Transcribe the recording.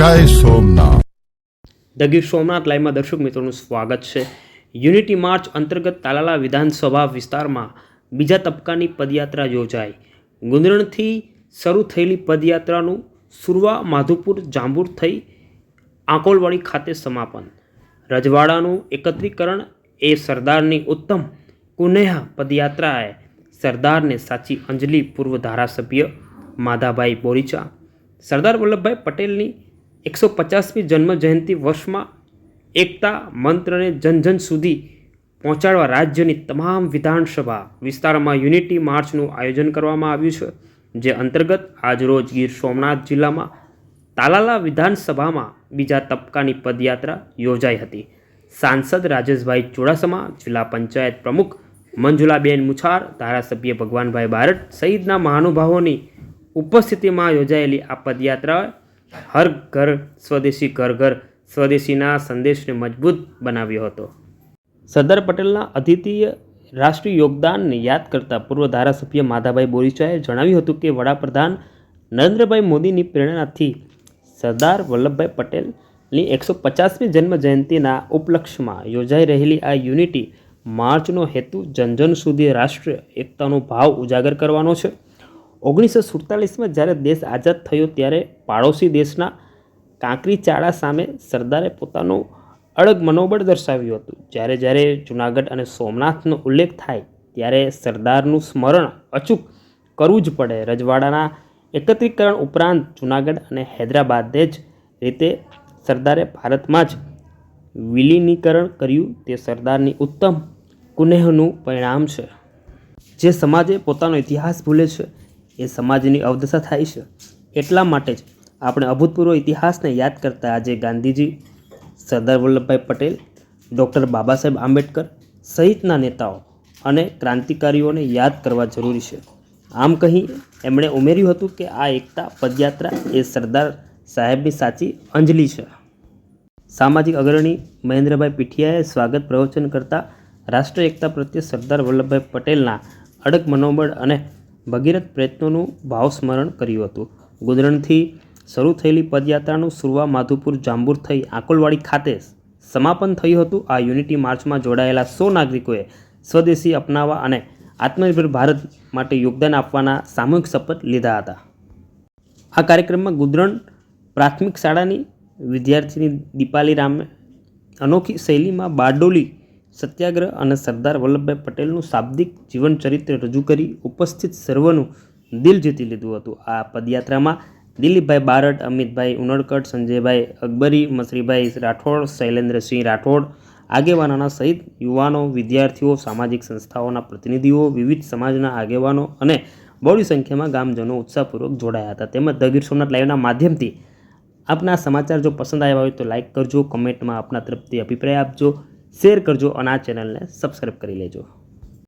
જય સોમનાથ. ધ ગીર સોમનાથ લાઈવમાં દર્શક મિત્રોનું સ્વાગત છે. યુનિટી માર્ચ અંતર્ગત તાલાલા વિધાનસભા વિસ્તારમાં બીજા તબક્કાની પદયાત્રા યોજાઈ. ગુંદરણથી શરૂ થયેલી પદયાત્રાનું સુરવા, માધુપુર, જાંબુર થઈ આંકોલવાડી ખાતે સમાપન. રજવાડાનું એકત્રીકરણ એ સરદારની ઉત્તમ કુનેહ પદયાત્રાએ સરદારને સાચી અંજલિ પૂર્વ ધારાસભ્ય માધાભાઈ બોરીચા, સરદાર વલ્લભભાઈ પટેલની એકસો પચાસમી જન્મ જયંતિ વર્ષમાં એકતા મંત્રને જન જન સુધી પહોંચાડવા રાજ્યની તમામ વિધાનસભા વિસ્તારમાં યુનિટી માર્ચનું આયોજન કરવામાં આવ્યું છે, જે અંતર્ગત આજરોજ ગીર સોમનાથ જિલ્લામાં તાલાલા વિધાનસભામાં બીજા તબક્કાની પદયાત્રા યોજાઈ હતી. સાંસદ રાજેશભાઈ ચુડાસમા, જિલ્લા પંચાયત પ્રમુખ મંજુલાબેન મુછાર, ધારાસભ્ય ભગવાનભાઈ બારટ સહિતના મહાનુભાવોની ઉપસ્થિતિમાં યોજાયેલી આ પદયાત્રા હર ઘર સ્વદેશી ઘર ઘર સ્વદેશીના સંદેશને મજબૂત બનાવ્યો હતો. સરદાર પટેલના અદ્વિતીય રાષ્ટ્રીય યોગદાનને યાદ કરતા પૂર્વ ધારાસભ્ય માધાભાઈ બોરીચાએ જણાવ્યું હતું કે વડાપ્રધાન નરેન્દ્રભાઈ મોદીની પ્રેરણાથી સરદાર વલ્લભભાઈ પટેલની એકસો પચાસમી જન્મ જયંતિના ઉપલક્ષમાં યોજાઈ રહેલી આ યુનિટી માર્ચનો હેતુ જનજન સુધી રાષ્ટ્રીય એકતાનો ભાવ ઉજાગર કરવાનો છે. ઓગણીસો સુડતાલીસમાં જ્યારે દેશ આઝાદ થયો ત્યારે પાડોશી દેશના કાંકરી ચાળા સામે સરદારે પોતાનું અડગ મનોબળ દર્શાવ્યું હતું. જ્યારે જ્યારે જુનાગઢ અને સોમનાથનો ઉલ્લેખ થાય ત્યારે સરદારનું સ્મરણ અચૂક કરવું જ પડે. રજવાડાના એકત્રીકરણ ઉપરાંત જુનાગઢ અને હૈદરાબાદે જ રીતે સરદારે ભારતમાં જ વિલીનીકરણ કર્યું. તે સરદારની ઉત્તમ કુનેહનું પરિણામ છે. જે સમાજે પોતાનો ઇતિહાસ ભૂલે છે. એ સમાજની અવદશા થાય છે. એટલા માટે જ આપણે અભૂતપૂર્વ ઇતિહાસને યાદ કરતા આજે ગાંધીજી, સરદાર વલ્લભભાઈ પટેલ, ડૉક્ટર બાબા સાહેબ આંબેડકર સહિતના નેતાઓ અને ક્રાંતિકારીઓને યાદ કરવા જરૂરી છે. આમ કહી એમણે ઉમેર્યું હતું કે આ એકતા પદયાત્રા એ સરદાર સાહેબની સાચી અંજલિ છે. સામાજિક અગ્રણી મહેન્દ્રભાઈ પીઠિયાએ સ્વાગત પ્રવચન કરતા રાષ્ટ્ર એકતા પ્રત્યે સરદાર વલ્લભભાઈ પટેલના અડગ મનોબળ અને ભગીરથ પ્રયત્નોનું ભાવસ્મરણ કર્યું હતું. ગુદરણથી શરૂ થયેલી પદયાત્રાનું સુરવા માધુપુર જાંબુર થઈ આંકોલવાડી ખાતે સમાપન થયું હતું. આ યુનિટી માર્ચમાં જોડાયેલા સો નાગરિકોએ સ્વદેશી અપનાવવા અને આત્મનિર્ભર ભારત માટે યોગદાન આપવાના સામૂહિક શપથ લીધા હતા. આ કાર્યક્રમમાં ગુદરણ પ્રાથમિક શાળાની વિદ્યાર્થીની દીપાલી રામે અનોખી શૈલીમાં બારડોલી સત્યાગ્રહ અને સરદાર વલ્લભભાઈ પટેલનું શાબ્દિક જીવન ચરિત્ર રજૂ કરી ઉપસ્થિત સર્વનું દિલ જીતી લીધું હતું. આ પદયાત્રામાં દિલીપભાઈ બારડ, અમિતભાઈ ઉનડકટ, સંજયભાઈ અકબરી, મસરીભાઈ રાઠોડ, શૈલેન્દ્રસિંહ રાઠોડ આગેવાનોના સહિત યુવાનો, વિદ્યાર્થીઓ, સામાજિક સંસ્થાઓના પ્રતિનિધિઓ, વિવિધ સમાજના આગેવાનો અને બહોળી સંખ્યામાં ગામજનો ઉત્સાહપૂર્વક જોડાયા હતા. તેમજ ધ ગીર સોમનાથ લાઈવના માધ્યમથી આપના સમાચાર જો પસંદ આવ્યા હોય તો લાઇક કરજો, કમેન્ટમાં આપના તરફથી અભિપ્રાય આપજો. શેર કરજો અને આ ચેનલને સબસ્ક્રાઈબ કરી લેજો.